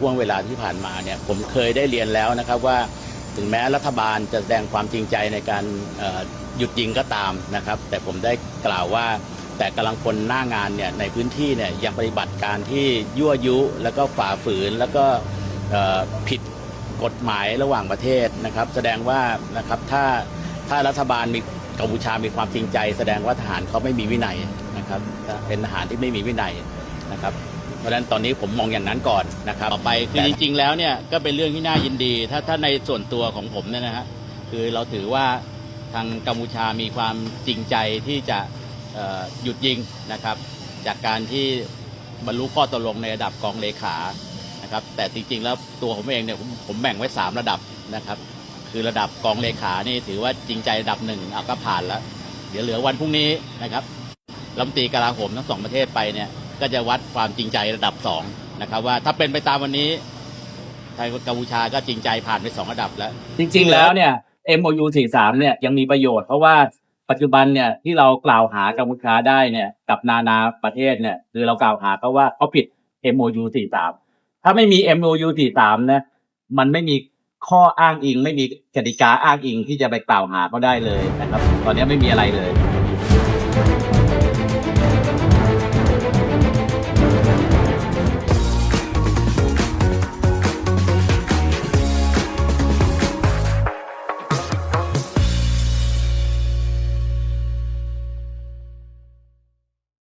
ห่วงเวลาที่ผ่านมาเนี่ยผมเคยได้เรียนแล้วนะครับว่าถึงแม้รัฐบาลจะแสดงความจริงใจในการหยุดยิงก็ตามนะครับ แต่ผมได้กล่าวว่าแต่กำลังพลหน้างานเนี่ยในพื้นที่เนี่ยยังปฏิบัติการที่ยั่วยุแล้วก็ฝ่าฝืนแล้วก็ผิดกฎหมายระหว่างประเทศนะครับ แสดงว่านะครับถ้าถ้ารัฐบาลมีกัมพูชามีความจริงใจ แสดงว่าทหารเขาไม่มีวินัยนะครับเป็นทหารที่ไม่มีวินัยนะครับ เพราะฉะนั้นตอนนี้ผมมองอย่างนั้นก่อนนะครับต่อไปคือจริง ๆ แล้วเนี่ยก็เป็นเรื่องที่น่ายินดี ถ้าถ้าในส่วนตัวของผมเนี่ยนะฮะคือเราถือว่าทางกัมพูชามีความจริงใจที่จะเอ่อหยุดยิงนะครับ จากการที่บรรลุข้อตกลงในระดับกองเลขานะครับแต่จริงๆแล้วตัวผมเองเนี่ยผมผมแบ่งไว้ 3 ระดับนะครับ คือระดับกองเลขานี่ถือว่าจริงใจระดับหนึ่งเอาก็ผ่านแล้ว เดี๋ยวเหลือวันพรุ่งนี้นะครับรัฐมนตรีกลาโหมทั้งสองประเทศไปเนี่ยก็จะวัดความจริงใจระดับ2นะครับว่าถ้าเป็นไปตามวันนี้ไทยกัมพูชาก็จริงใจผ่านไปสองระดับแล้ว จริง ๆ แล้วเนี่ย MOU 43เนี่ยยังมีประโยชน์เพราะว่าปัจจุบันเนี่ยที่เรากล่าวหากัมพูชาได้เนี่ยกับนานาประเทศเนี่ยคือเรากล่าวหาเขาว่าเขาผิด MOU 43ถ้าไม่มี MOU 43นะมันไม่มีข้ออ้างอิง ไม่มีกติกาอ้างอิงที่จะไปกล่าวหาเขาได้เลยนะครับ ตอนนี้ไม่มีอะไรเลย